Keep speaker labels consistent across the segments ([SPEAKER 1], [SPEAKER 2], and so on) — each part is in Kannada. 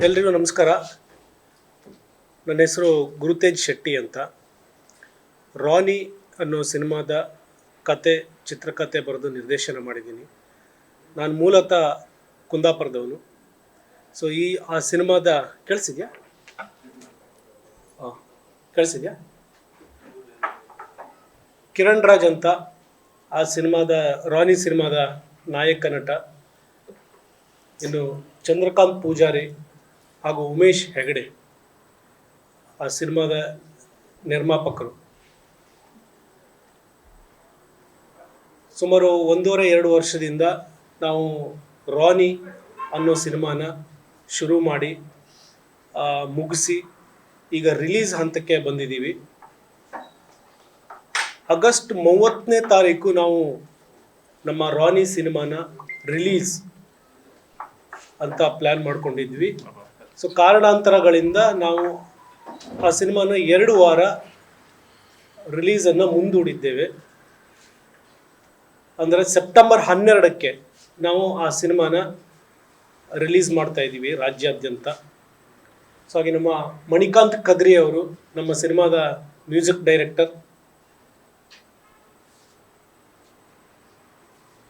[SPEAKER 1] ಎಲ್ರಿಗೂ ನಮಸ್ಕಾರ. ನನ್ನ ಹೆಸರು ಗುರುತೇಜ್ ಶೆಟ್ಟಿ ಅಂತ. ರಾನಿ ಅನ್ನೋ ಸಿನಿಮಾದ ಕತೆ ಚಿತ್ರಕಥೆ ಬರೆದು ನಿರ್ದೇಶನ ಮಾಡಿದ್ದೀನಿ. ನಾನು ಮೂಲತಃ ಕುಂದಾಪುರದವನು. ಸೊ ಈ, ಆ ಸಿನಿಮಾದ ಕೇಳಿಸಿದ್ಯಾ? ಕೇಳಿಸಿದ್ಯಾ? ಕಿರಣ್ ರಾಜ್ ಅಂತ ಆ ಸಿನಿಮಾದ ರಾನಿ ಸಿನಿಮಾದ ನಾಯಕ ನಟ. ಇನ್ನು ಚಂದ್ರಕಾಂತ್ ಪೂಜಾರಿ ಹಾಗೂ ಉಮೇಶ್ ಹೆಗಡೆ, ಆ ಸಿನಿಮಾದ ನಿರ್ಮಾಪಕರು. ಸುಮಾರು ಒಂದೂವರೆ, ಎರಡು ವರ್ಷದಿಂದ ನಾವು ರಾನಿ ಅನ್ನೋ ಸಿನಿಮಾನ ಶುರು ಮಾಡಿ ಮುಗಿಸಿ ಈಗ ರಿಲೀಸ್ ಹಂತಕ್ಕೆ ಬಂದಿದ್ದೀವಿ. ಆಗಸ್ಟ್ ಮೂವತ್ತನೇ ತಾರೀಕು ನಾವು ನಮ್ಮ ರಾನಿ ಸಿನಿಮಾನ ರಿಲೀಸ್ ಅಂತ ಪ್ಲ್ಯಾನ್ ಮಾಡ್ಕೊಂಡಿದ್ವಿ. ಸೊ ಕಾರಣಾಂತರಗಳಿಂದ ನಾವು ಆ ಸಿನಿಮಾನ ಎರಡು ವಾರ ರಿಲೀಸನ್ನು ಮುಂದೂಡಿದ್ದೇವೆ. ಅಂದರೆ ಸೆಪ್ಟೆಂಬರ್ ಹನ್ನೆರಡಕ್ಕೆ ನಾವು ಆ ಸಿನಿಮಾನ ರಿಲೀಸ್ ಮಾಡ್ತಾ ಇದ್ದೀವಿ ರಾಜ್ಯಾದ್ಯಂತ. ಸೊ ಹಾಗೆ ನಮ್ಮ ಮಣಿಕಾಂತ್ ಕದ್ರಿ ಅವರು ನಮ್ಮ ಸಿನಿಮಾದ ಮ್ಯೂಸಿಕ್ ಡೈರೆಕ್ಟರ್.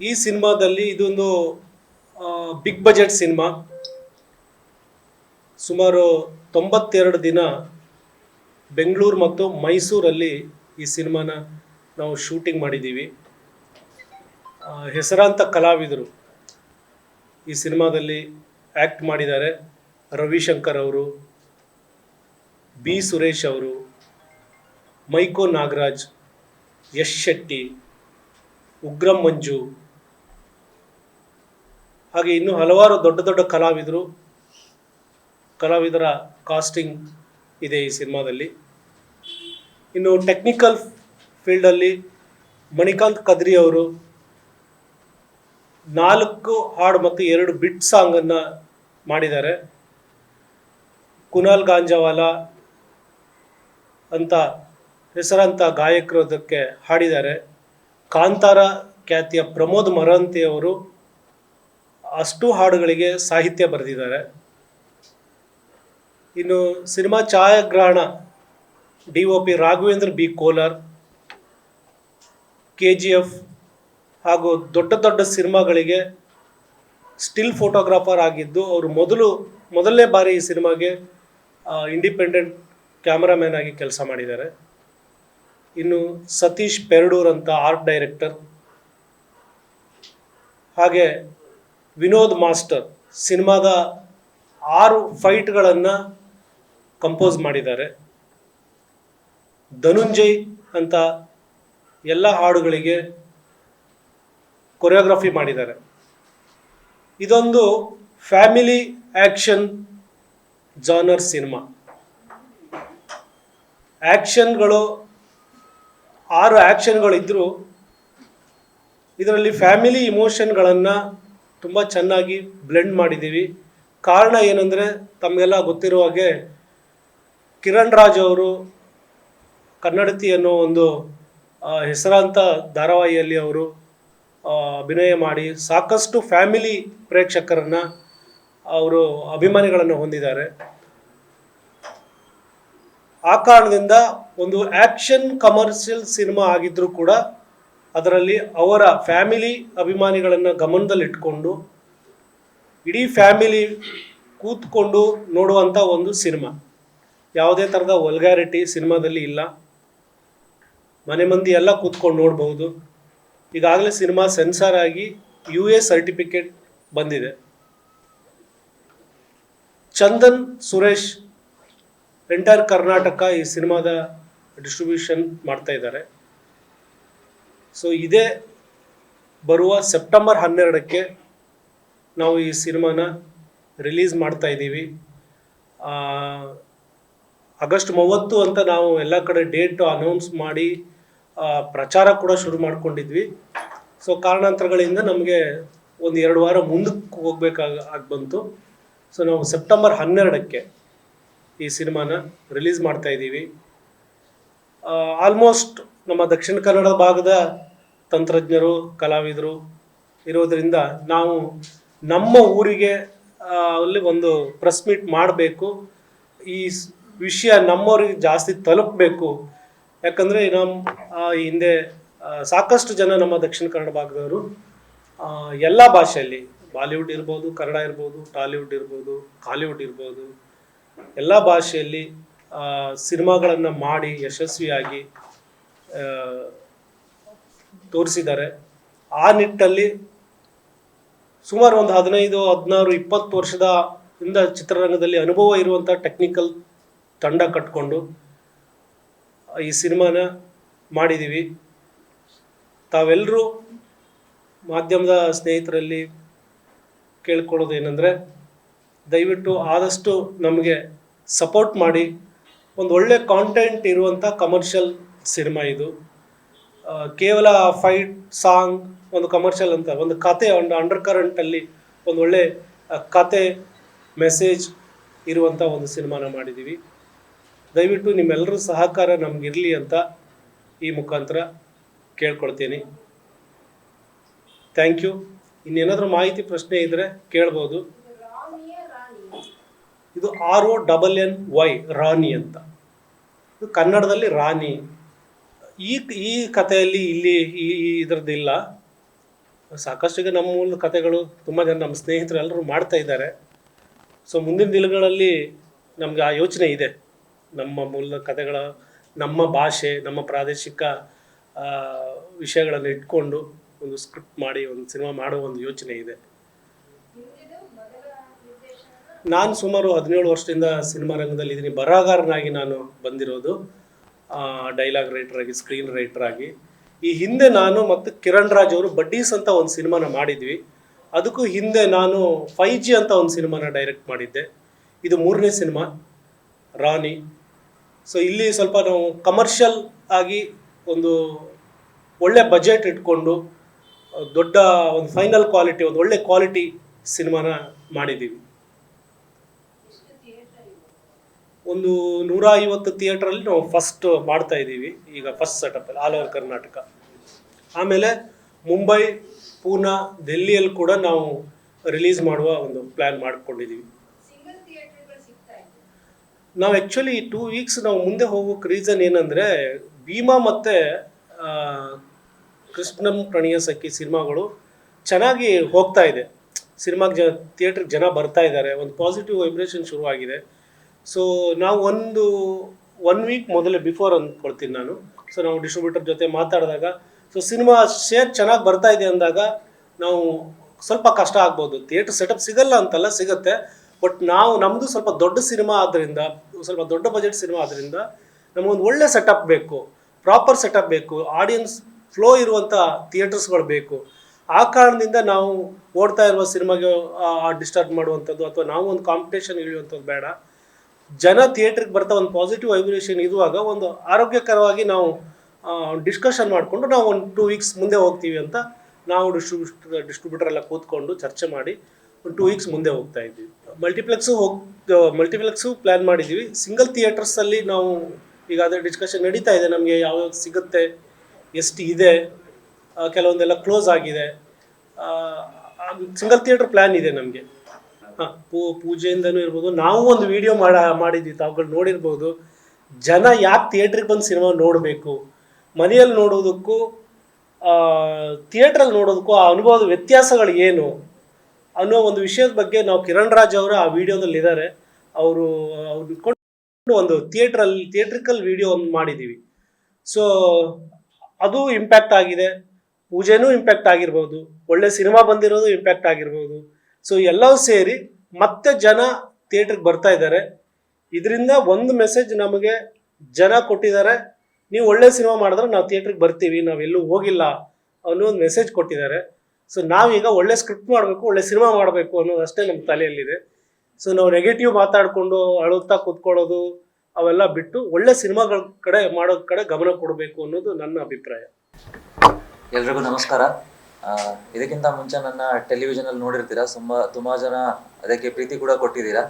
[SPEAKER 1] ಈ ಸಿನಿಮಾದಲ್ಲಿ ಇದೊಂದು ಬಿಗ್ ಬಜೆಟ್ ಸಿನಿಮಾ. ಸುಮಾರು ತೊಂಬತ್ತೆರಡು ದಿನ ಬೆಂಗಳೂರು ಮತ್ತು ಮೈಸೂರಲ್ಲಿ ಈ ಸಿನಿಮಾನ ನಾವು ಶೂಟಿಂಗ್ ಮಾಡಿದ್ದೀವಿ. ಹೆಸರಾಂತ ಕಲಾವಿದರು ಈ ಸಿನಿಮಾದಲ್ಲಿ ಆ್ಯಕ್ಟ್ ಮಾಡಿದ್ದಾರೆ. ರವಿಶಂಕರ್ ಅವರು, ಬಿ ಸುರೇಶ್ ಅವರು, ಮೈಕೋ ನಾಗರಾಜ್ ಯಶ್ ಶೆಟ್ಟಿ, ಉಗ್ರಂ ಮಂಜು, ಹಾಗೆ ಇನ್ನೂ ಹಲವಾರು ದೊಡ್ಡ ದೊಡ್ಡ ಕಲಾವಿದರು ಕಲಾವಿದರ ಕಾಸ್ಟಿಂಗ್ ಇದೆ ಈ ಸಿನಿಮಾದಲ್ಲಿ. ಇನ್ನು ಟೆಕ್ನಿಕಲ್ ಫೀಲ್ಡಲ್ಲಿ ಮಣಿಕಾಂತ್ ಕದ್ರಿ ಅವರು ನಾಲ್ಕು ಹಾಡು ಮತ್ತು ಎರಡು ಬಿಟ್ ಸಾಂಗನ್ನು ಮಾಡಿದ್ದಾರೆ. ಕುನಾಲ್ ಗಾಂಜಾವಾಲ ಅಂತ ಹೆಸರಂತ ಗಾಯಕರು ಅದಕ್ಕೆ ಹಾಡಿದ್ದಾರೆ. ಕಾಂತಾರ ಖ್ಯಾತಿಯ ಪ್ರಮೋದ್ ಮರಂತಿ ಅವರು ಅಷ್ಟು ಹಾಡುಗಳಿಗೆ ಸಾಹಿತ್ಯ ಬರೆದಿದ್ದಾರೆ. ಇನ್ನು ಸಿನಿಮಾ ಛಾಯಾಗ್ರಹಣ, D O P Raghavendra B Kolar, K G F ಹಾಗೂ ದೊಡ್ಡ ದೊಡ್ಡ ಸಿನಿಮಾಗಳಿಗೆ ಸ್ಟಿಲ್ ಫೋಟೋಗ್ರಾಫರ್ ಆಗಿದ್ದು ಅವರು ಮೊದಲು, ಮೊದಲನೇ ಬಾರಿ ಈ ಸಿನಿಮಾಗೆ ಇಂಡಿಪೆಂಡೆಂಟ್ ಕ್ಯಾಮ್ರಾಮ್ಯಾನ್ ಆಗಿ ಕೆಲಸ ಮಾಡಿದ್ದಾರೆ. ಇನ್ನು ಸತೀಶ್ ಪೆರಡೂರ್ ಅಂತ ಆರ್ಟ್ ಡೈರೆಕ್ಟರ್, ಹಾಗೆ ವಿನೋದ್ ಮಾಸ್ಟರ್, ಸಿನಿಮಾದ ಆರು ಫೈಟ್ಗಳನ್ನು ಕಂಪೋಸ್ ಮಾಡಿದ್ದಾರೆ. ಧನುಂಜಯ್ ಅಂತ ಎಲ್ಲ ಹಾಡುಗಳಿಗೆ ಕೊರಿಯೋಗ್ರಫಿ ಮಾಡಿದ್ದಾರೆ. ಇದೊಂದು ಫ್ಯಾಮಿಲಿ ಆ್ಯಕ್ಷನ್ ಜಾನರ್ ಸಿನಿಮಾ ಆ್ಯಕ್ಷನ್ಗಳು ಆರು ಆ್ಯಕ್ಷನ್ಗಳಿದ್ದರೂ ಇದರಲ್ಲಿ ಫ್ಯಾಮಿಲಿ ಇಮೋಷನ್ಗಳನ್ನು ತುಂಬ ಚೆನ್ನಾಗಿ ಬ್ಲೆಂಡ್ ಮಾಡಿದ್ದೀವಿ. ಕಾರಣ ಏನಂದರೆ ತಮಗೆಲ್ಲ ಗೊತ್ತಿರುವ ಹಾಗೆ ಕಿರಣ್ ರಾಜ್ ಅವರು ಕನ್ನಡತಿ ಅನ್ನೋ ಒಂದು ಹೆಸರಾಂತ ಧಾರಾವಾಹಿಯಲ್ಲಿ ಅವರು ಅಭಿನಯ ಮಾಡಿ ಸಾಕಷ್ಟು ಫ್ಯಾಮಿಲಿ ಪ್ರೇಕ್ಷಕರನ್ನು ಅವರು ಅಭಿಮಾನಿಗಳನ್ನು ಹೊಂದಿದ್ದಾರೆ. ಆ ಕಾರಣದಿಂದ ಒಂದು ಆ್ಯಕ್ಷನ್ ಕಮರ್ಷಿಯಲ್ ಸಿನಿಮಾ ಆಗಿದ್ದರೂ ಕೂಡ ಅದರಲ್ಲಿ ಅವರ ಫ್ಯಾಮಿಲಿ ಅಭಿಮಾನಿಗಳನ್ನು ಗಮನದಲ್ಲಿಟ್ಕೊಂಡು ಇಡೀ ಫ್ಯಾಮಿಲಿ ಕೂತ್ಕೊಂಡು ನೋಡುವಂಥ ಒಂದು ಸಿನಿಮಾ. ಯಾವುದೇ ಥರದ ವಲ್ಗ್ಯಾರಿಟಿ ಸಿನಿಮಾದಲ್ಲಿ ಇಲ್ಲ. ಮನೆ ಮಂದಿ ಎಲ್ಲ ಕೂತ್ಕೊಂಡು ನೋಡ್ಬೋದು ಈಗಾಗಲೇ ಸಿನಿಮಾ ಸೆನ್ಸಾರ್ ಆಗಿ ಯು ಎ ಸರ್ಟಿಫಿಕೇಟ್ ಬಂದಿದೆ. ಚಂದನ್, ಸುರೇಶ್ ಎಂಟೈರ್ ಕರ್ನಾಟಕ ಈ ಸಿನಿಮಾದ ಡಿಸ್ಟ್ರಿಬ್ಯೂಷನ್ ಮಾಡ್ತಾ ಇದ್ದಾರೆ. ಸೊ ಇದೇ ಬರುವ ಸೆಪ್ಟೆಂಬರ್ ಹನ್ನೆರಡಕ್ಕೆ ನಾವು ಈ ಸಿನಿಮಾನ ರಿಲೀಸ್ ಮಾಡ್ತಾ ಇದ್ದೀವಿ. ಆಗಸ್ಟ್ ಮೂವತ್ತು ಅಂತ ನಾವು ಎಲ್ಲ ಕಡೆ ಡೇಟ್ ಅನೌನ್ಸ್ ಮಾಡಿ ಪ್ರಚಾರ ಕೂಡ ಶುರು ಮಾಡ್ಕೊಂಡಿದ್ವಿ. ಸೊ ಕಾರಣಾಂತರಗಳಿಂದ ನಮಗೆ ಒಂದು ಎರಡು ವಾರ ಮುಂದಕ್ಕೆ ಹೋಗ್ಬೇಕಾಗ, ಆಗಿ ಬಂತು. ಸೊ ನಾವು ಸೆಪ್ಟೆಂಬರ್ ಹನ್ನೆರಡಕ್ಕೆ ಈ ಸಿನಿಮಾನ ರಿಲೀಸ್ ಮಾಡ್ತಾ ಇದ್ದೀವಿ. ಆಲ್ಮೋಸ್ಟ್ ನಮ್ಮ ದಕ್ಷಿಣ ಕನ್ನಡ ಭಾಗದ ತಂತ್ರಜ್ಞರು, ಕಲಾವಿದರು ಇರೋದರಿಂದ ನಾವು ನಮ್ಮ ಊರಿಗೆ ಅಲ್ಲಿ ಒಂದು ಪ್ರೆಸ್ ಮೀಟ್ ಮಾಡಬೇಕು. ಈ ವಿಷಯ ನಮ್ಮವ್ರಿಗೆ ಜಾಸ್ತಿ ತಲುಪಬೇಕು. ಯಾಕಂದರೆ ನಮ್ಮ ಹಿಂದೆ ಸಾಕಷ್ಟು ಜನ ನಮ್ಮ ದಕ್ಷಿಣ ಕನ್ನಡ ಭಾಗದವರು ಎಲ್ಲ ಭಾಷೆಯಲ್ಲಿ ಬಾಲಿವುಡ್ ಇರ್ಬೋದು, ಕನ್ನಡ ಇರ್ಬೋದು, ಟಾಲಿವುಡ್ ಇರ್ಬೋದು, ಕಾಲಿವುಡ್ ಇರ್ಬೋದು, ಎಲ್ಲ ಭಾಷೆಯಲ್ಲಿ ಸಿನಿಮಾಗಳನ್ನು ಮಾಡಿ ಯಶಸ್ವಿಯಾಗಿ ತೋರಿಸಿದ್ದಾರೆ. ಆ ನಿಟ್ಟಲ್ಲಿ ಸುಮಾರು ಒಂದು ಹದಿನೈದು, ಹದಿನಾರು, ಇಪ್ಪತ್ತು ವರ್ಷದ ಇಂದ ಚಿತ್ರರಂಗದಲ್ಲಿ ಅನುಭವ ಇರುವಂಥ ಟೆಕ್ನಿಕಲ್ ತಂಡ ಕಟ್ಕೊಂಡು ಈ ಸಿನಿಮಾನ ಮಾಡಿದ್ದೀವಿ ತಾವೆಲ್ಲರೂ ಮಾಧ್ಯಮದ ಸ್ನೇಹಿತರಲ್ಲಿ ಕೇಳ್ಕೊಳ್ಳೋದು ಏನಂದರೆ ದಯವಿಟ್ಟು ಆದಷ್ಟು ನಮಗೆ ಸಪೋರ್ಟ್ ಮಾಡಿ. ಒಂದು ಒಳ್ಳೆ ಕಾಂಟೆಂಟ್ ಇರುವಂಥ ಕಮರ್ಷಿಯಲ್ ಸಿನಿಮಾ ಇದು. ಕೇವಲ ಫೈಟ್ ಸಾಂಗ್ ಒಂದು ಕಮರ್ಷಿಯಲ್ ಅಂತ ಒಂದು ಕತೆ, ಒಂದು ಅಂಡರ್ ಕರೆಂಟಲ್ಲಿ ಒಂದು ಒಳ್ಳೆ ಕತೆ ಮೆಸೇಜ್ ಇರುವಂಥ ಒಂದು ಸಿನಿಮಾನ ಮಾಡಿದ್ದೀವಿ ದಯವಿಟ್ಟು ನಿಮ್ಮೆಲ್ಲರ ಸಹಕಾರ ನಮಗಿರಲಿ ಅಂತ ಈ ಮುಖಾಂತರ ಕೇಳ್ಕೊಳ್ತೀನಿ. ಥ್ಯಾಂಕ್ ಯು ಇನ್ನೇನಾದರೂ ಮಾಹಿತಿ ಪ್ರಶ್ನೆ ಇದ್ದರೆ ಕೇಳ್ಬೋದು. ಇದು R O double N Y Rani ಅಂತ. ಇದು ಕನ್ನಡದಲ್ಲಿ ರಾಣಿ. ಈ ಈ ಕಥೆಯಲ್ಲಿ ಇಲ್ಲಿ ಈ ಇದರದ್ದಿಲ್ಲ. ಸಾಕಷ್ಟು ನಮ್ಮ ಮೂಲ ಕಥೆಗಳು, ತುಂಬ ಜನ ನಮ್ಮ ಸ್ನೇಹಿತರು ಎಲ್ಲರೂ ಮಾಡ್ತಾ ಇದ್ದಾರೆ. ಸೊ ಮುಂದಿನ ದಿನಗಳಲ್ಲಿ ನಮಗೆ ಆ ಯೋಚನೆ ಇದೆ. ನಮ್ಮ ಮೂಲ ಕಥೆಗಳ, ನಮ್ಮ ಭಾಷೆ, ನಮ್ಮ ಪ್ರಾದೇಶಿಕ ವಿಷಯಗಳನ್ನು ಇಟ್ಕೊಂಡು ಒಂದು ಸ್ಕ್ರಿಪ್ಟ್ ಮಾಡಿ, ಒಂದು ಸಿನಿಮಾ ಮಾಡೋ ಒಂದು ಯೋಚನೆ ಇದೆ. ನಾನು ಸುಮಾರು ಹದಿನೇಳು ವರ್ಷದಿಂದ ಸಿನಿಮಾ ರಂಗದಲ್ಲಿ ಇದ್ದೀನಿ. ಬರಹಗಾರನಾಗಿ ನಾನು ಬಂದಿರೋದು ಡೈಲಾಗ್ ರೈಟರ್ ಆಗಿ ಸ್ಕ್ರೀನ್ ರೈಟರ್ ಆಗಿ. ಈ ಹಿಂದೆ ನಾನು ಮತ್ತು ಕಿರಣ್ ರಾಜ್ ಅವರು ಬಡ್ಡೀಸ್ ಅಂತ ಒಂದು ಸಿನಿಮಾನ ಮಾಡಿದ್ವಿ. ಅದಕ್ಕೂ ಹಿಂದೆ ನಾನು ಫೈ ಜಿ ಅಂತ ಒಂದು ಸಿನಿಮಾನ ಡೈರೆಕ್ಟ್ ಮಾಡಿದ್ದೆ. ಇದು ಮೂರನೇ ಸಿನಿಮಾ ರಾಣಿ. ಸೊ ಇಲ್ಲಿ ಸ್ವಲ್ಪ ನಾವು ಕಮರ್ಷಿಯಲ್ ಆಗಿ ಒಂದು ಒಳ್ಳೆ ಬಜೆಟ್ ಇಟ್ಕೊಂಡು ದೊಡ್ಡ ಒಂದು ಫೈನಲ್ ಕ್ವಾಲಿಟಿ ಒಂದು ಒಳ್ಳೆ ಕ್ವಾಲಿಟಿ ಸಿನಿಮಾನ ಮಾಡಿದ್ದೀವಿ. ಒಂದು ನೂರ ಐವತ್ತು ಥಿಯೇಟ್ರಲ್ಲಿ ನಾವು ಫಸ್ಟ್ ಮಾಡ್ತಾ ಇದ್ದೀವಿ. ಈಗ ಫಸ್ಟ್ ಸೆಟಪಲ್ಲಿ ಆಲ್ ಓವರ್ ಕರ್ನಾಟಕ. ಆಮೇಲೆ ಮುಂಬೈ, ಪೂನಾ, ದೆಲ್ಲಿಯಲ್ಲಿ ಕೂಡ ನಾವು ರಿಲೀಸ್ ಮಾಡುವ ಒಂದು ಪ್ಲ್ಯಾನ್ ಮಾಡ್ಕೊಂಡಿದ್ದೀವಿ. ನಾವು ಆ್ಯಕ್ಚುಲಿ ಟೂ ವೀಕ್ಸ್ ನಾವು ಮುಂದೆ ಹೋಗೋಕೆ ರೀಸನ್ ಏನಂದರೆ, ಭೀಮಾ ಮತ್ತು ಕೃಷ್ಣಂ ಪ್ರಣಯ ಸಖಿ ಸಿನಿಮಾಗಳು ಚೆನ್ನಾಗಿ ಹೋಗ್ತಾ ಇದೆ. ಸಿನಿಮಾಗೆ ಜ ಥಿಯೇಟ್ರಿಗೆ ಜನ ಬರ್ತಾ ಇದ್ದಾರೆ. ಒಂದು ಪಾಸಿಟಿವ್ ವೈಬ್ರೇಷನ್ ಶುರುವಾಗಿದೆ. ಸೊ ನಾವು ಒಂದು ಒನ್ ವೀಕ್ ಮೊದಲೇ ಬಿಫೋರ್ ಅಂದ್ಕೊಳ್ತೀನಿ ನಾನು. ಸೊ ನಾವು ಡಿಸ್ಟ್ರಿಬ್ಯೂಟರ್ ಜೊತೆ ಮಾತಾಡಿದಾಗ ಸೊ ಸಿನಿಮಾ ಶೇರ್ ಚೆನ್ನಾಗಿ ಬರ್ತಾ ಇದೆ ಅಂದಾಗ, ನಾವು ಸ್ವಲ್ಪ ಕಷ್ಟ ಆಗ್ಬೋದು. ಥಿಯೇಟ್ರ್ ಸೆಟಪ್ ಸಿಗಲ್ಲ ಅಂತಲ್ಲ, ಸಿಗುತ್ತೆ. ಬಟ್ ನಾವು ನಮ್ಮದು ಸ್ವಲ್ಪ ದೊಡ್ಡ ಸಿನಿಮಾ ಆದ್ದರಿಂದ ಸ್ವಲ್ಪ ದೊಡ್ಡ ಬಜೆಟ್ ಸಿನಿಮಾ ಆದ್ದರಿಂದ ನಮಗೊಂದು ಒಳ್ಳೆ ಸೆಟಪ್ ಬೇಕು ಪ್ರಾಪರ್ ಸೆಟಪ್ ಬೇಕು ಆಡಿಯನ್ಸ್ ಫ್ಲೋ ಇರುವಂಥ ಥಿಯೇಟರ್ಸ್ಗಳು ಬೇಕು. ಆ ಕಾರಣದಿಂದ ನಾವು ಓಡ್ತಾ ಇರುವ ಸಿನಿಮಾಗೆ ಡಿಸ್ಟರ್ಬ್ ಮಾಡುವಂಥದ್ದು ಅಥವಾ ನಾವು ಒಂದು ಕಾಂಪಿಟೇಷನ್ ಇಳಿಯುವಂಥದ್ದು ಬೇಡ. ಜನ ಥಿಯೇಟ್ರಿಗೆ ಬರ್ತಾ ಒಂದು ಪಾಸಿಟಿವ್ ವೈಬ್ರೇಷನ್ ಇರುವಾಗ ಒಂದು ಆರೋಗ್ಯಕರವಾಗಿ ನಾವು ಡಿಸ್ಕಷನ್ ಮಾಡಿಕೊಂಡು ನಾವು ಒಂದು ಟೂ ವೀಕ್ಸ್ ಮುಂದೆ ಹೋಗ್ತೀವಿ ಅಂತ ನಾವು ಡಿಸ್ಟ್ರಿಬ್ಯೂಟ್ ಡಿಸ್ಟ್ರಿಬ್ಯೂಟರ್ ಎಲ್ಲ ಕೂತ್ಕೊಂಡು ಚರ್ಚೆ ಮಾಡಿ ಒಂದು ಟೂ ವೀಕ್ಸ್ ಮುಂದೆ ಹೋಗ್ತಾ ಇದ್ದೀವಿ. ಮಲ್ಟಿಪ್ಲೆಕ್ಸು ಹೋಗಿ ಮಲ್ಟಿಪ್ಲೆಕ್ಸು ಪ್ಲ್ಯಾನ್ ಮಾಡಿದ್ದೀವಿ. ಸಿಂಗಲ್ ಥಿಯೇಟರ್ಸಲ್ಲಿ ನಾವು ಈಗ ಅದೇ ಡಿಸ್ಕಷನ್ ನಡೀತಾ ಇದೆ. ನಮಗೆ ಯಾವ್ಯಾವ್ದು ಸಿಗುತ್ತೆ, ಎಷ್ಟು ಇದೆ ಕೆಲವೊಂದೆಲ್ಲ ಕ್ಲೋಸ್ ಆಗಿದೆ. ಸಿಂಗಲ್ ಥಿಯೇಟರ್ ಪ್ಲ್ಯಾನ್ ಇದೆ ನಮಗೆ. ಹಾಂ, ಪೂ, ಪೂಜೆಯಿಂದನೂ ಇರ್ಬೋದು. ನಾವು ಒಂದು ವಿಡಿಯೋ ಮಾಡ, ಮಾಡಿದ್ವಿ. ತಾವುಗಳು ನೋಡಿರ್ಬೋದು. ಜನ ಯಾಕೆ ಥಿಯೇಟ್ರಿಗೆ ಬಂದು ಸಿನಿಮಾ ನೋಡಬೇಕು? ಮನೆಯಲ್ಲಿ ನೋಡೋದಕ್ಕೂ ಥಿಯೇಟ್ರಲ್ಲಿ ನೋಡೋದಕ್ಕೂ ಆ ಅನುಭವದ ವ್ಯತ್ಯಾಸಗಳು ಏನು? ಅನ್ನೋ ಒಂದು ವಿಷಯದ ಬಗ್ಗೆ ನಾವು ಕಿರಣ್ ರಾಜ್ ಅವರು ಆ ವಿಡಿಯೋದಲ್ಲಿ ಇದ್ದಾರೆ ಅವರು, ಅವ್ರು ಒಂದು ಥಿಯೇಟ್ರಲ್ಲಿ, ಥಿಯೇಟ್ರಿಕಲ್ ವಿಡಿಯೋ ಒಂದು ಮಾಡಿದ್ದೀವಿ. ಸೊ ಅದು ಇಂಪ್ಯಾಕ್ಟ್ ಆಗಿದೆ. ಪೂಜೆನೂ ಇಂಪ್ಯಾಕ್ಟ್ ಆಗಿರ್ಬೋದು. ಒಳ್ಳೆ ಸಿನಿಮಾ ಬಂದಿರೋದು ಇಂಪ್ಯಾಕ್ಟ್ ಆಗಿರ್ಬೋದು. ಸೊ ಎಲ್ಲವೂ ಸೇರಿ ಮತ್ತೆ ಜನ ಥಿಯೇಟ್ರಿಗೆ ಬರ್ತಾ ಇದ್ದಾರೆ. ಇದರಿಂದ ಒಂದು ಮೆಸೇಜ್ ನಮಗೆ ಜನ ಕೊಟ್ಟಿದ್ದಾರೆ. ನೀವು ಒಳ್ಳೆ ಸಿನಿಮಾ ಮಾಡಿದ್ರೆ ನಾವು ಥಿಯೇಟ್ರಿಗೆ ಬರ್ತೀವಿ, ನಾವೆಲ್ಲೂ ಹೋಗಿಲ್ಲ ಅನ್ನೋ ಒಂದು ಮೆಸೇಜ್ ಕೊಟ್ಟಿದ್ದಾರೆ. ಸೊ ನಾವೀಗ ಒಳ್ಳೆ ಸ್ಕ್ರಿಪ್ಟ್ ಮಾಡಬೇಕು, ಒಳ್ಳೆ ಸಿನಿಮಾ ಮಾಡಬೇಕು ಅನ್ನೋದಷ್ಟೇ ನಮ್ಮ ತಲೆಯಲ್ಲಿದೆ. ಸೊ ನಾವು ನೆಗೆಟಿವ್ ಮಾತಾಡಿಕೊಂಡು ಅಳುತ್ತಾ ಕೂತ್ಕೊಳ್ಳೋದು, ಅವೆಲ್ಲ ಬಿಟ್ಟು ಒಳ್ಳೆ ಸಿನಿಮಾಗಳ ಕಡೆ ಮಾಡೋ ಕಡೆ ಗಮನ ಕೊಡಬೇಕು ಅನ್ನೋದು ನನ್ನ ಅಭಿಪ್ರಾಯ.
[SPEAKER 2] ಎಲ್ರಿಗೂ ನಮಸ್ಕಾರ. ಇದಕ್ಕಿಂತ ಮುಂಚೆ ನನ್ನ ಟೆಲಿವಿಷನ್ ಅಲ್ಲಿ ನೋಡಿರ್ತೀರಾ, ತುಂಬಾ ತುಂಬಾ ಜನ ಅದಕ್ಕೆ ಪ್ರೀತಿ ಕೂಡ ಕೊಟ್ಟಿದ್ದೀರಾ.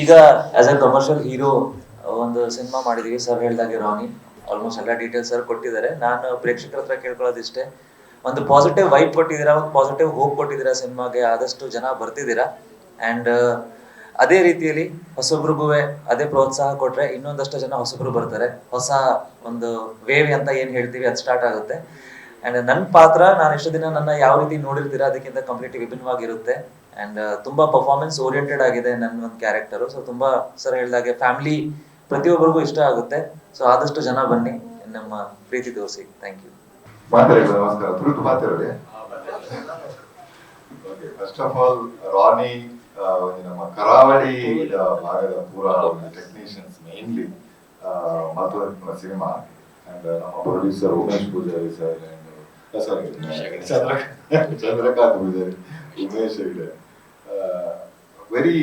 [SPEAKER 2] ಈಗ ಆಸ್ ಎ ಕಮರ್ಷಿಯಲ್ ಹೀರೋ ಒಂದು ಸಿನಿಮಾ ಮಾಡಿದೀವಿ ಸರ್ ಹೇಳ್ದಾಗೆ ರಾನಿ ಆಲ್ಮೋಸ್ಟ್ ಎಲ್ಲ ಡೀಟೇಲ್ಸ್ ಸರ್ ಕೊಟ್ಟಿದ್ದಾರೆ. ನಾನು ಪ್ರೇಕ್ಷಕರ ಹತ್ರ ಕೇಳ್ಕೊಳ್ಳೋದಿಷ್ಟೇ. ಒಂದು ಪಾಸಿಟಿವ್ ವೈಬ್ ಕೊಟ್ಟಿದ್ದೀರಾ, ಒಂದು ಪಾಸಿಟಿವ್ ಹೋಪ್ ಕೊಟ್ಟಿದ್ದೀರಾ ಸಿನಿಮಾಗೆ, ಆದಷ್ಟು ಜನ ಬರ್ತಿದ್ದೀರಾ? ಆ್ಯಂಡ್ ಅದೇ ರೀತಿಯಲ್ಲಿ ಹೊಸಬ್ರಿಗೂ ಅದೇ ಪ್ರೋತ್ಸಾಹ ಕೊಟ್ರೆ ಇನ್ನೊಂದಷ್ಟು ಜನ ಹೊಸಬ್ರು ಬರ್ತಾರೆ. ಹೊಸ ಒಂದು ವೇವ್ ಅಂತ ಏನು ಹೇಳ್ತೀವಿ, ಅದು ಸ್ಟಾರ್ಟ್ ಆಗುತ್ತೆ. ಆ್ಯಂಡ್ ನನ್ನ ಪಾತ್ರ, ನಾನು ಎಷ್ಟು ದಿನ ನನ್ನ ಯಾವ ರೀತಿ ನೋಡಿರ್ತೀರಾ, ಅದಕ್ಕಿಂತ ಕಂಪ್ಲೀಟ್ ವಿಭಿನ್ನವಾಗಿರುತ್ತೆ. ಆ್ಯಂಡ್ ತುಂಬಾ ಪರ್ಫಾರ್ಮೆನ್ಸ್ ಓರಿಯೆಂಟೆಡ್ ಆಗಿದೆ ನನ್ನ ಒಂದು ಕ್ಯಾರೆಕ್ಟರು ಸೊ ತುಂಬಾ ಸರ್ ಹೇಳಿದಾಗೆ ಫ್ಯಾಮಿಲಿ ಪ್ರತಿಯೊಬ್ಬರಿಗೂ ಇಷ್ಟ ಆಗುತ್ತೆ. ಸೊ ಆದಷ್ಟು ಜನ ಬನ್ನಿ, ನಮ್ಮ ಪ್ರೀತಿ ತೋರಿಸಿ. ಥ್ಯಾಂಕ್ ಯು
[SPEAKER 3] ಮಾತಾಡಿ ನಮಸ್ಕಾರ. ತುರುಟು ಮಾತಾಡಿ ಫಸ್ಟ್ ಆಫ್ ಆಲ್ ರಾನಿ ನಮ್ಮ ಕರಾವಳಿ ಭಾಗದ ಪೂರ ಟೆಕ್ನಿಷಿಯನ್ಸ್ ಮೇನ್ಲಿ ಮತ್ತು ಸಿನಿಮಾ. ಅಂಡ್ ನಮ್ಮ producer Umesh Pujari sir sorry Chandrakant Pujari Umesh ಇದೆ. ವೆರಿ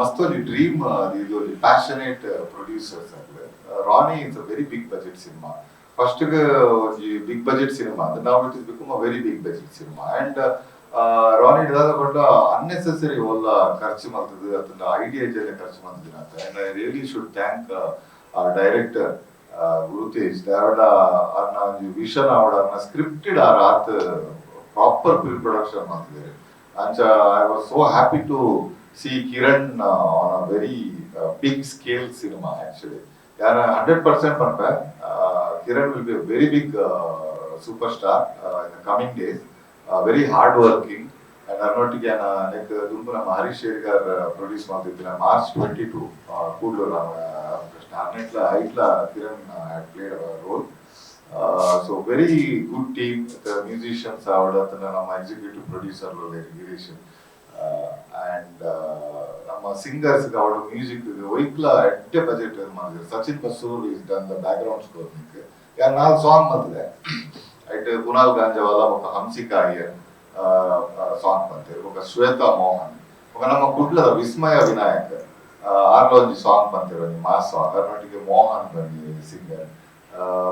[SPEAKER 3] ಮಸ್ತ್ ಒಂದು ಡ್ರೀಮ್ ಇದು ಪ್ಯಾಷನೇಟ್ ಪ್ರೊಡ್ಯೂಸರ್ಸ್ ಅಂದ್ರೆ Rani it's a very big budget cinema first big budget cinema ನಾವು it is become a very big budget cinema and Rani ಹಿಡಿದಾದ ಕೊಂಡ ಅನ್ನೆಸೆಸರಿ ಎಲ್ಲ ಖರ್ಚು ಮಾಡ್ತದೆ ಅದನ್ನ ಐಡಿಯಾ ಜೊತೆ ಖರ್ಚು ಮಾಡ್ತಿದ್ದೀನಿ ಅಂತ. And I really should thank director Gurutej ಅನ್ನ ಒಂದು ವಿಷನ್ ಅವಡ ಅನ್ನ ಸ್ಕ್ರಿಪ್ಟೆಡ್ ಆ ರಾತ್ ಪ್ರಾಪರ್ ಪ್ರೀ ಪ್ರೊಡಕ್ಷನ್ ಮಾಡ್ತಿದ್ದಾರೆ. ಅಂಚ I was so happy to see Kiran on a very big scale cinema actually ಯಾರ hundred percent ಪನ್ಪ Kiran will be very big super star in coming days very hard working and ಅದರೊಟ್ಟಿಗೆ ಲೈಕ್ ದುಂಬು ನಮ್ಮ ಹರೀಶ್ ಶೇರ್ಗಾರ್ ಪ್ರೊಡ್ಯೂಸ್ ಮಾಡ್ತಿದ್ದೀನಿ ಮಾರ್ಚ್ ಟ್ವೆಂಟಿ ಟು ಕೂಡ್ಲು ನಾವು ಸ್ಟಾರ್ನೆಟ್ಲ ಐಟ್ಲ Kiran had played role so very good team musicians ಆವಡ ನಮ್ಮ ಎಕ್ಸಿಕ್ಯೂಟಿವ್ ಪ್ರೊಡ್ಯೂಸರ್ ಗಿರೀಶ್ ಅಂಡ್ நம்ம சிங்கர்ஸுக்கு அவ்வளோ மியூசிக்கு ஒய்க்கில் எட்ட budget வருமானது Sachin Masoor is done the background score இருக்கு யார் நாலு சாங் ಬಂದಿದೆ ಐಟ್ ಕುನಾಲ್ ಗಾಂಜವಾಲ ಒಬ್ಬ ಹಂಸಿಕಾ ಅಯ್ಯರ್ ಸಾಂಗ್ ಬಂತು ಒಬ್ಬ ಶ್ವೇತಾ ಮೋಹನ್ ಒಬ್ಬ ನಮ್ಮ ಕುಡ್ಲದ ವಿಸ್ಮಯ ವಿನಾಯಕ್ ಆರ್ಲೋ ಒಂಜಿ ಸಾಂಗ್ ಬಂತಿರೋ ಒಂಜಿ ಮಾಸ್ ಸಾಂಗ್ ಕರ್ನಾಟಕ ಮೋಹನ್ ಬಂದಿ ಸಿಂಗರ್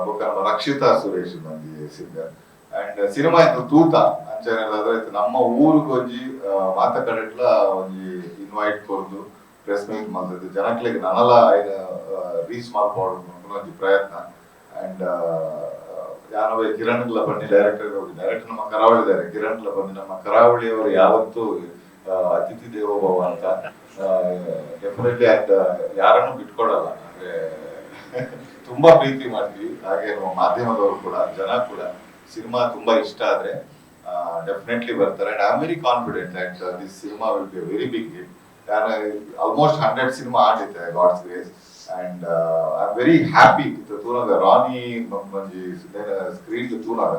[SPEAKER 3] ಒಬ್ಬ ನಮ್ಮ ರಕ್ಷಿತಾ ಸುರೇಶ್ ಬಂದಿ ಸಿಂಗರ್ ಅಂಡ್ ಸಿನಿಮಾ ಇತ್ತು ತೂತ ಇತ್ತು ನಮ್ಮ ಊರಿಗೆ ಒಂಜಿ ಮಾತ ಕಡೆಟ್ಲ ಒಂಜಿ ಇನ್ವೈಟ್ ಕೊರ್ದು ಪ್ರೆಸ್ ಮೀಟ್ ಮಾಡ್ತಿದ್ದು ಜನಕ್ಲೆಗ್ ನನಲ ಐನ ರೀಚ್ ಮಾಡ್ಕೊಂಡು ಒಂಜಿ ಪ್ರಯತ್ನ. ಅಂಡ್ ಯಾನವೇ ಕಿರಣ್ಗಳ ಬನ್ನಿ ಡೈರೆಕ್ಟರ್ ಡೈರೆಕ್ಟರ್ ನಮ್ಮ ಕರಾವಳಿ ಇದ್ದಾರೆ. ಕಿರಣ್ಗಳ ಬನ್ನಿ ನಮ್ಮ ಕರಾವಳಿಯವರು ಯಾವತ್ತೂ ಅತಿಥಿ ದೇವೋಭವ ಅಂತ ಡೆಫಿನೆಟ್ಲಿ ಅಂಡ್ ಯಾರನ್ನು ಬಿಟ್ಕೊಡಲ್ಲ. ಅಂದ್ರೆ, ತುಂಬಾ ಪ್ರೀತಿ ಮಾಡ್ತೀವಿ. ಹಾಗೆ ನಮ್ಮ ಮಾಧ್ಯಮದವರು ಕೂಡ, ಜನ ಕೂಡ. ಸಿನಿಮಾ ತುಂಬಾ ಇಷ್ಟ ಆದ್ರೆ ಡೆಫಿನೆಟ್ಲಿ ಬರ್ತಾರೆ. And I am very confident that this cinema will be very big hit almost hundred cinema ಆಡಿದೆ God's grace and I am very happy ತೂನಾಗ Rani ಮಂಜಿ screen ತೂನಾಗ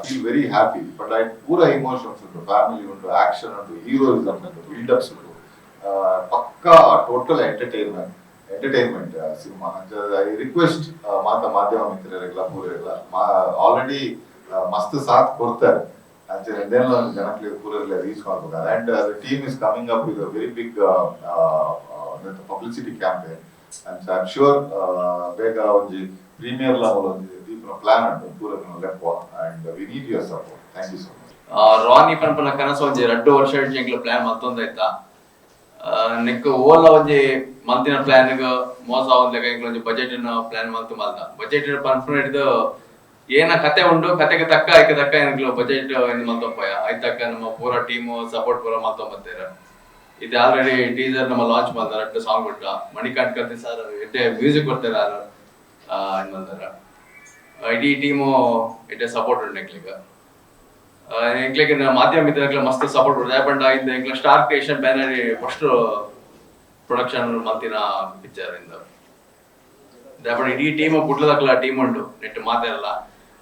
[SPEAKER 3] feel very happy but I ಪೂರ ಇಮೋಷನ್ಸ್ ಉಂಟು ಫ್ಯಾಮಿಲಿ ಉಂಟು ಆಕ್ಷನ್ ಉಂಟು ಹೀರೋಯಿಸಮ್ ಉಂಟು ಬಿಲ್ಡಪ್ಸ್ ಉಂಟು. ಆ, ಪಕ್ಕಾ total entertainment entertainment cinema I request ಮಾತ ಮಾಧ್ಯಮ ಮಿತ್ರರೆಲ್ಲ ಪೂರೆಲ್ಲ ಆಲ್ರೆಡಿ ಮಸ್ತ್ ಸಾಥ್ ಕೊಡ್ತಾರೆ ಅಂಚೆ ಇದೆಲ್ಲ ಜನಕ್ಕೆ ಪೂರೆಲ್ಲ ರೀಚ್ ಮಾಡ್ಬೇಕು and team is coming up with very big publicity campaign and I am sure ಬೇಗ ಒಂಜಿ ಪ್ರೀಮಿಯರ್ ಲೆವೆಲ್ ಒಂಜಿ ದೀಪನ ಪ್ಲಾನ್ ಉಂಟು ಪೂರ ಲೆಪ್ಪ and we need your support thank you so much
[SPEAKER 4] ಆ, ರಾನಿ ಪನ್ಪನ ಕನಸು ಒಂಜಿ ರಡ್ಡು ವರ್ಷ ಎಂಕ್ಲ ಪ್ಲಾನ್ ಮತ್ತೊಂದಾಯ್ತ ನೆಕ್ ಓಲ ಒಂಜಿ ಮಂತಿನ ಪ್ಲಾನ್ ಮೋಸ ಒಂದ್ಲೆಗ ಎಂಕ್ಲ ಒಂಜಿ ಬಜೆಟ್ ಪ್ಲಾನ್ ಮಲ್ತು ಮಲ್ತ ಬಜೆಟ್ ಪನ್ಪನ ಹಿಡಿದು ಏನ ಕತೆ ಉಂಡು, ಕತೆಗೆ ತಕ್ಕ ಐಕೆ ತಕ್ಕ ಎಂಕ್ಲ ಬಜೆಟ್ ಮಲ್ತೊಪ್ಪಯ ಐತಕ್ಕ ನಮ್ಮ ಪೂರ ಟೀಮ್ ಸಪೋರ್ಟ್ ಪೂರ ಮಲ್ತೊಂಬತ್ತೇರ ಇದು ಆಲ್ರೆಡಿ ಟೀಸರ್ ನಮ್ಮ ಲಾಂಚ್ ಮಾಡ್ತಾರ ಅಟ್ಟು ಸಾಂಗ್ ಉಂಟ. ಮಣಿಕಾಂತ್ ಕತೆ ಸರ್ ಎಡ್ಡೆ ಮ್ಯೂಸಿಕ್ ಕೊಡ್ತಾರೆ ಆ ಇನ್ ಮಾಡ್ತಾರ? ಇಡೀ ಟೀಮು ಎಡ್ಡೆ ಸಪೋರ್ಟ್ ಉಂಟು ಎಂಕ್ಲಿಗ ಎಂಕ್ಲೆಗೆ ಮಾಧ್ಯಮ ಮಿತ್ರಗಳ ಮಸ್ತ್ ಸಪೋರ್ಟ್ ಕೊಡ್ತಾರೆ. ಯಾಕಂದ್ರೆ ಇಂದ star creation banner first production ಮಲ್ತಿನ ಪಿಕ್ಚರ್ ಇಂದ. ಇಡೀ ಟೀಮ್ ಕುಟ್ಲದಕ್ಲ ಟೀಮ್ ಉಂಟು. ನೆಟ್ ಮಾತಾಡಲ್ಲ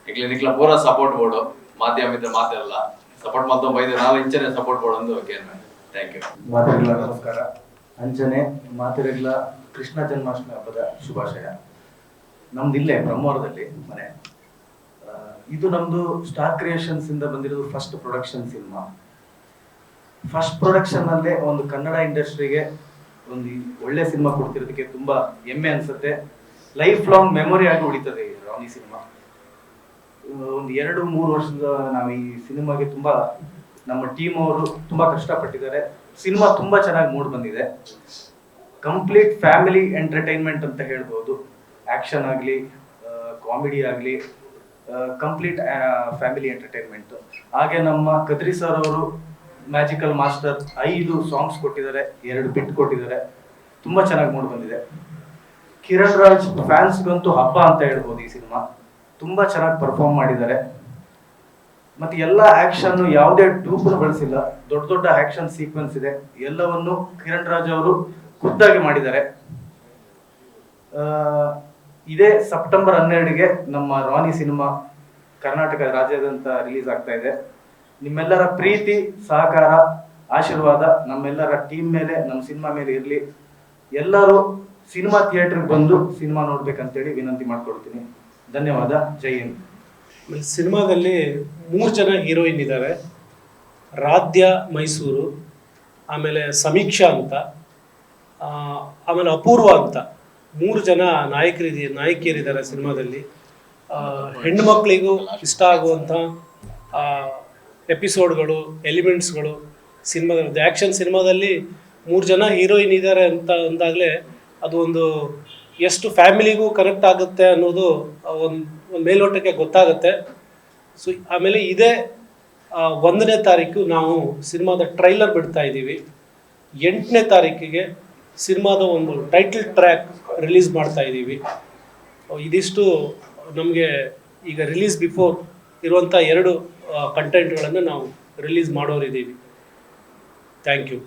[SPEAKER 4] ಎಂಕ್ಲೆ ನಿಕ್ಲ ಪೂರ ಸಪೋರ್ಟ್ ಬೋಡು ಮಾಧ್ಯಮ ಮಿತ್ರ ಮಾತಾಡಲ್ಲ ಸಪೋರ್ಟ್ ಮತ್ತೊಂದು ಬೈದು ನಾವು ಇಂಚನೆ ಸಪೋರ್ಟ್ ಬೋಡು ಒಂದು ಥ್ಯಾಂಕ್ ಯು
[SPEAKER 5] ಮಾತಾಡಲ್ಲ ನಮಸ್ಕಾರ. ಅಂಚನೆ ಮಾತಾಡಲ್ಲ ಕೃಷ್ಣ ಜನ್ಮಾಷ್ಟಮಿ ಹಬ್ಬದ ಶುಭಾಶಯ. ನಮ್ದು ಇಲ್ಲೇ ಬ್ರಹ್ಮವರದಲ್ಲಿ ಮನೆ. ಇದು ನಮ್ದು ಸ್ಟಾರ್ ಕ್ರಿಯೇಷನ್ಸ್ ಇಂದ ಬಂದಿರೋದು first production cinema first production ಅಲ್ಲೇ ಒಂದು ಕನ್ನಡ ಇಂಡಸ್ಟ್ರಿಗೆ ಒಂದು ಒಳ್ಳೆ ಸಿನಿಮಾ ಕೊಡ್ತಿರೋದಕ್ಕೆ ತುಂಬಾ ಹೆಮ್ಮೆ ಅನ್ಸುತ್ತೆ. ಲೈಫ್ ಲಾಂಗ್ ಮೆಮೊರಿ ಆಗಿ ಉಳಿತದೆ ರಾನಿ ಸಿನಿಮಾ ಒಂದು ಎರಡು ಮೂರು ವರ್ಷದ ನಾವು ಈ ಸಿನಿಮಾಗೆ ತುಂಬಾ ನಮ್ಮ ಟೀಮ್ ಅವರು ತುಂಬಾ ಕಷ್ಟಪಟ್ಟಿದ್ದಾರೆ. ಸಿನಿಮಾ ತುಂಬಾ ಚೆನ್ನಾಗಿ ಮೂಡ್ ಬಂದಿದೆ. ಕಂಪ್ಲೀಟ್ ಫ್ಯಾಮಿಲಿ ಎಂಟರ್ಟೈನ್ಮೆಂಟ್ ಅಂತ ಹೇಳ್ಬೋದು. ಆಕ್ಷನ್ ಆಗಲಿ ಕಾಮಿಡಿ ಆಗಲಿ ಕಂಪ್ಲೀಟ್ ಫ್ಯಾಮಿಲಿ ಎಂಟರ್ಟೈನ್ಮೆಂಟ್ ಹಾಗೆ ನಮ್ಮ ಕದ್ರಿ ಸರ್ ಅವರು ಮ್ಯಾಜಿಕಲ್ ಮಾಸ್ಟರ್ ಐದು ಸಾಂಗ್ಸ್ ಕೊಟ್ಟಿದ್ದಾರೆ, ಎರಡು ಬಿಟ್ ಕೊಟ್ಟಿದ್ದಾರೆ. ತುಂಬಾ ಚೆನ್ನಾಗಿ ಮೂಡ್ ಬಂದಿದೆ. ಕಿರಣ್ ರಾಜ್ ಫ್ಯಾನ್ಸ್ಗಂತೂ ಹಬ್ಬ ಅಂತ ಹೇಳ್ಬೋದು ಈ ಸಿನಿಮಾ ತುಂಬಾ ಚೆನ್ನಾಗಿ ಪರ್ಫಾರ್ಮ್ ಮಾಡಿದ್ದಾರೆ. ಮತ್ತೆ ಎಲ್ಲ ಆಕ್ಷನ್ ಯಾವುದೇ ಡೂಪ್ ಬಳಸಿಲ್ಲ. ದೊಡ್ಡ ದೊಡ್ಡ ಆಕ್ಷನ್ ಸೀಕ್ವೆನ್ಸ್ ಇದೆ. ಎಲ್ಲವನ್ನು ಕಿರಣ್ ರಾಜ್ ಅವರು ಖುದ್ದಾಗಿ ಮಾಡಿದ್ದಾರೆ. ಇದೇ ಸೆಪ್ಟೆಂಬರ್ ಹನ್ನೆರಡಿಗೆ ನಮ್ಮ ರಾನಿ ಸಿನಿಮಾ ಕರ್ನಾಟಕ ರಾಜ್ಯಾದ್ಯಂತ ರಿಲೀಸ್ ಆಗ್ತಾ ಇದೆ. ನಿಮ್ಮೆಲ್ಲರ ಪ್ರೀತಿ, ಸಹಕಾರ, ಆಶೀರ್ವಾದ ನಮ್ಮೆಲ್ಲರ ಟೀಮ್ ಮೇಲೆ ನಮ್ಮ ಸಿನಿಮಾ ಮೇಲೆ ಇರಲಿ. ಎಲ್ಲರೂ ಸಿನಿಮಾ ಥಿಯೇಟರ್ಗೆ ಬಂದು ಸಿನಿಮಾ ನೋಡ್ಬೇಕಂತೇಳಿ ವಿನಂತಿ ಮಾಡ್ಕೊಡ್ತೀನಿ. ಧನ್ಯವಾದ. ಜೈ ಹಿಂದ್.
[SPEAKER 1] ಆಮೇಲೆ ಸಿನಿಮಾದಲ್ಲಿ ಮೂರು ಜನ ಹೀರೋಯಿನ್ ಇದ್ದಾರೆ ರಾಧ್ಯ ಮೈಸೂರು, ಆಮೇಲೆ ಸಮೀಕ್ಷಾ ಅಂತ ಆಮೇಲೆ ಅಪೂರ್ವ ಅಂತ. ಮೂರು ಜನ ನಾಯಕರಿದೆ, ನಾಯಕಿಯರಿದ್ದಾರೆ ಸಿನಿಮಾದಲ್ಲಿ. ಹೆಣ್ಣು ಮಕ್ಕಳಿಗೂ ಇಷ್ಟ ಆಗುವಂಥ ಎಪಿಸೋಡ್ಗಳು, ಎಲಿಮೆಂಟ್ಸ್ಗಳು ಸಿನಿಮಾದಲ್ಲಿ, ಆ್ಯಕ್ಷನ್ ಸಿನಿಮಾದಲ್ಲಿ ಮೂರು ಜನ ಹೀರೋಯಿನ್ ಇದ್ದಾರೆ ಅಂತ ಅಂದಾಗಲೇ ಅದು ಒಂದು ಎಷ್ಟು ಫ್ಯಾಮಿಲಿಗೂ ಕನೆಕ್ಟ್ ಆಗುತ್ತೆ ಅನ್ನೋದು ಒಂದು ಒಂದು ಮೇಲ್ನೋಟಕ್ಕೆ ಗೊತ್ತಾಗುತ್ತೆ. ಸೊ, ಆಮೇಲೆ ಇದೇ ಒಂದನೇ ತಾರೀಕು ನಾವು ಸಿನಿಮಾದ ಟ್ರೈಲರ್ ಬಿಡ್ತಾ ಇದ್ದೀವಿ. ಎಂಟನೇ ತಾರೀಕಿಗೆ ಸಿನಿಮಾದ ಒಂದು ಟೈಟಲ್ ಟ್ರ್ಯಾಕ್ ರಿಲೀಸ್ ಮಾಡ್ತಾ ಇದ್ದೀವಿ ಇದಿಷ್ಟು ನಮಗೆ ಈಗ ರಿಲೀಸ್ ಬಿಫೋರ್ ಇರುವಂಥ ಎರಡು ಕಂಟೆಂಟ್ಗಳನ್ನು ನಾವು ರಿಲೀಸ್ ಮಾಡೋರಿದ್ದೀವಿ. Thank you